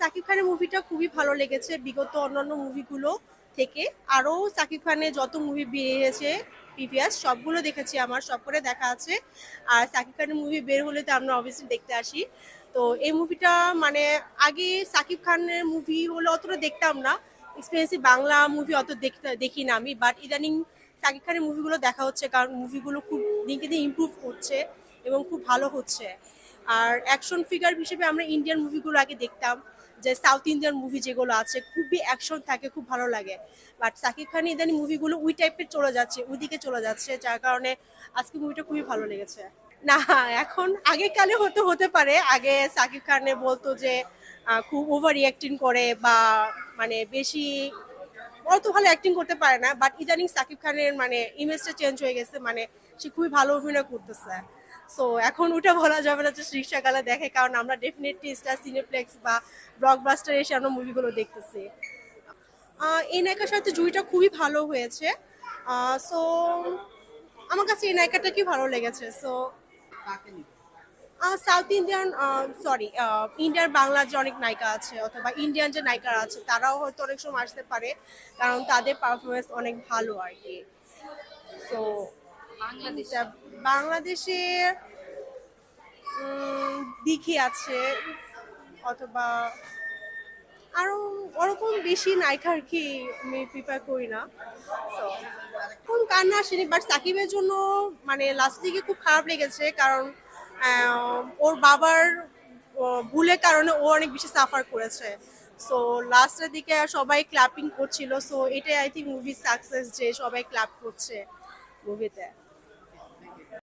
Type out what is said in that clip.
সাকিব খানের মুভিটা খুবই ভালো লেগেছে, বিগত অন্যান্য মুভিগুলো থেকে। আরও সাকিব খানের যত মুভি বেরিয়েছে প্রিভিয়াস সবগুলো দেখেছি আমার, সব করে দেখা আছে। আর সাকিব খানের মুভি বের হলে তো আমরা অবশ্যই দেখতে আসি। তো এই মুভিটা মানে আগে সাকিব খানের মুভি হলে অতটা দেখতাম না। এক্সপিরিয়েন্সি বাংলা মুভি অত দেখতে দেখি না আমি। বাট ইদানিং সাকিব খানের মুভিগুলো দেখা হচ্ছে, কারণ মুভিগুলো খুব দিনকে দিন ইমপ্রুভ করছে এবং খুব ভালো হচ্ছে। আর অ্যাকশন ফিগার হিসেবে আমরা ইন্ডিয়ান মুভিগুলো আগে দেখতাম, যে সাউথ ইন্ডিয়ান মুভি যেগুলো আছে, খুবই অ্যাকশন থাকে, খুব ভালো লাগে। বাট সাকিব খান ইদানি মুভিগুলো ওই টাইপের চলে যাচ্ছে ওইদিকে চলে যাচ্ছে, যার কারণে আজকে মুভিটা খুবই ভালো লেগেছে। না, এখন আগেকালে হতে হতে পারে। আগে সাকিব খানে বলতো যে খুব ওভার রিয়াক্টিং করে বা মানে বেশি অত ভালো অ্যাক্টিং করতে পারে না। বাট ইদানিং সাকিব খানের মানে ইমেজটা চেঞ্জ হয়ে গেছে মানে সে খুবই ভালো অভিনয় করতেছে। সো এখন ওটা বলা যাবে না যে শীর্ষাকালে দেখে, কারণ আমরা ডেফিনেটলি স্টার সিনেপ্লেক্স বা ব্লকবাস্টার এসে আমরা মুভিগুলো দেখতেছি। এই নায়িকার সাথে জুইটা খুবই ভালো হয়েছে। সো আমার কাছে এই নায়িকাটাকে ভালো লেগেছে? সো সাউথ ইন্ডিয়ান সরি ইন্ডিয়ার বাংলার যে অনেক নায়িকা আছে, অথবা ইন্ডিয়ান যে নায়িকারা আছে, তারাও হয়তো অনেক সময় আসতে পারে, কারণ তাদের পারফরমেন্স অনেক ভালো আর কি। সো বাংলাদেশে? বাংলাদেশে দিঘি আছে অথবা আরও ওরকম বেশি নায়িকা আর কি আমি প্রিফার করি না। So, কোন কান্না আসেনি বাট সাকিবের জন্য মানে লাস্ট দিকে খুব খারাপ লেগেছে কারণ ওর বাবার ভুলের কারণে ও অনেক বেশি সাফার করেছে। সো লাস্টের দিকে সবাই ক্লাপিং করছিল সো এটাই আই থিঙ্ক মুভি সাকসেস যে সবাই ক্লাপ করছে মুভিতে